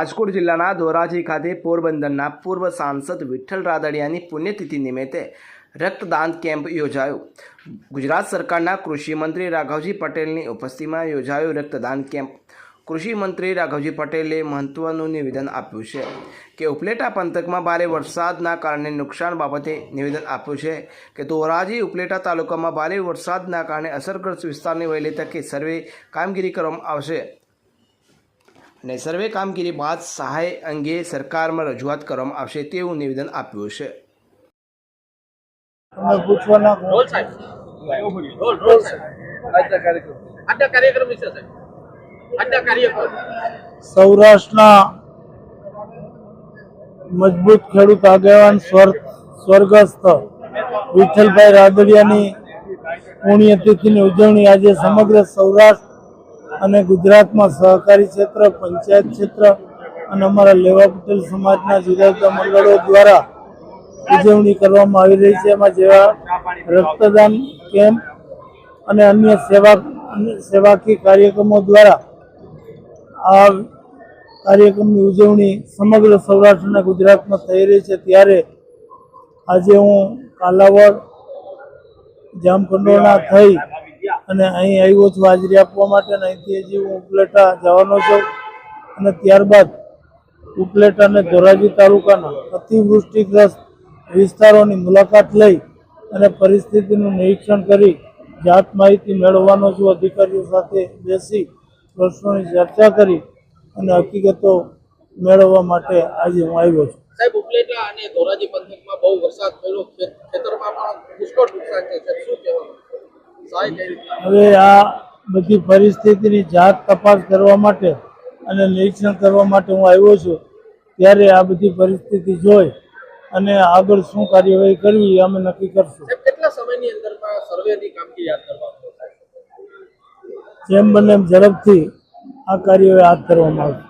રાજકોટ જિલ્લાના ધોરાજી ખાતે પોરબંદરના પૂર્વ સાંસદ વિઠ્ઠલ રાદડિયાની પુણ્યતિથિ નિમિત્તે રક્તદાન કેમ્પ યોજાયો. ગુજરાત સરકારના કૃષિમંત્રી રાઘવજી પટેલની ઉપસ્થિતિમાં યોજાયો રક્તદાન કેમ્પ. કૃષિમંત્રી રાઘવજી પટેલે મહત્વનું નિવેદન આપ્યું છે કે ઉપલેટા પંથકમાં ભારે વરસાદના કારણે નુકસાન બાબતે નિવેદન આપ્યું છે કે ધોરાજી ઉપલેટા તાલુકામાં ભારે વરસાદના કારણે અસરગ્રસ્ત વિસ્તારની વહેલી તકે સર્વે કામગીરી કરવામાં આવશે. અને સર્વે કામગીરી બાદ સહાય અંગે સરકારમાં રજૂઆત કરવામાં આવશે તેવું નિવેદન આપ્યું છે. સૌરાષ્ટ્રના મજબૂત ખેડૂત આગેવાન સ્વર સ્વર્ગસ્થ વિઠ્ઠલભાઈ રાદડિયાની પુણ્યતિથિની ઉજવણી આજે સમગ્ર સૌરાષ્ટ્ર અને ગુજરાતમાં સહકારી ક્ષેત્ર, પંચાયત ક્ષેત્ર અને અમારા લેવા પટેલ સમાજના જુદા જુદા મંડળો દ્વારા ઉજવણી કરવામાં આવી રહી છે. એમાં જેવા રક્તદાન કેમ્પ અને અન્ય સેવા સેવાકીય કાર્યક્રમો દ્વારા આ કાર્યક્રમની ઉજવણી સમગ્ર સૌરાષ્ટ્ર અને ગુજરાતમાં થઈ રહી છે. ત્યારે આજે હું કાલાવડ જામકંડોરણા થઈ અને અહીં આવ્યો છું હાજરી આપવા માટે અને અહીંથી હજી હું ઉપલેટા જવાનો છું. અને ત્યારબાદ ઉપલેટા અને ધોરાજી તાલુકાના અતિવૃષ્ટિગ્રસ્ત વિસ્તારોની મુલાકાત લઈ અને પરિસ્થિતિનું નિરીક્ષણ કરી જાત માહિતી મેળવવાનો છું. અધિકારીઓ સાથે બેસી પ્રશ્નોની ચર્ચા કરી અને હકીકતો મેળવવા માટે આજે હું આવ્યો છું. સાહેબ ધોરાજી પંથકમાં બહુ વરસાદ થયેલો ખેતરમાં પણ પુષ્કળ નુકસાન છે. શું કહેવાનું હવે આ બધી પરિસ્થિતિની જાત તપાસ કરવા માટે અને નિરીક્ષણ કરવા માટે હું આવ્યો છું. ત્યારે આ બધી પરિસ્થિતિ જોઈ અને આગળ શું કાર્યવાહી કરવી અમે નક્કી કરશું. કેટલા સમયની અંદરમાં સર્વેની કામગીરી હાથ ધરવામાં જેમ બને એમ ઝડપથી આ કાર્યવાહી હાથ ધરવામાં આવશે.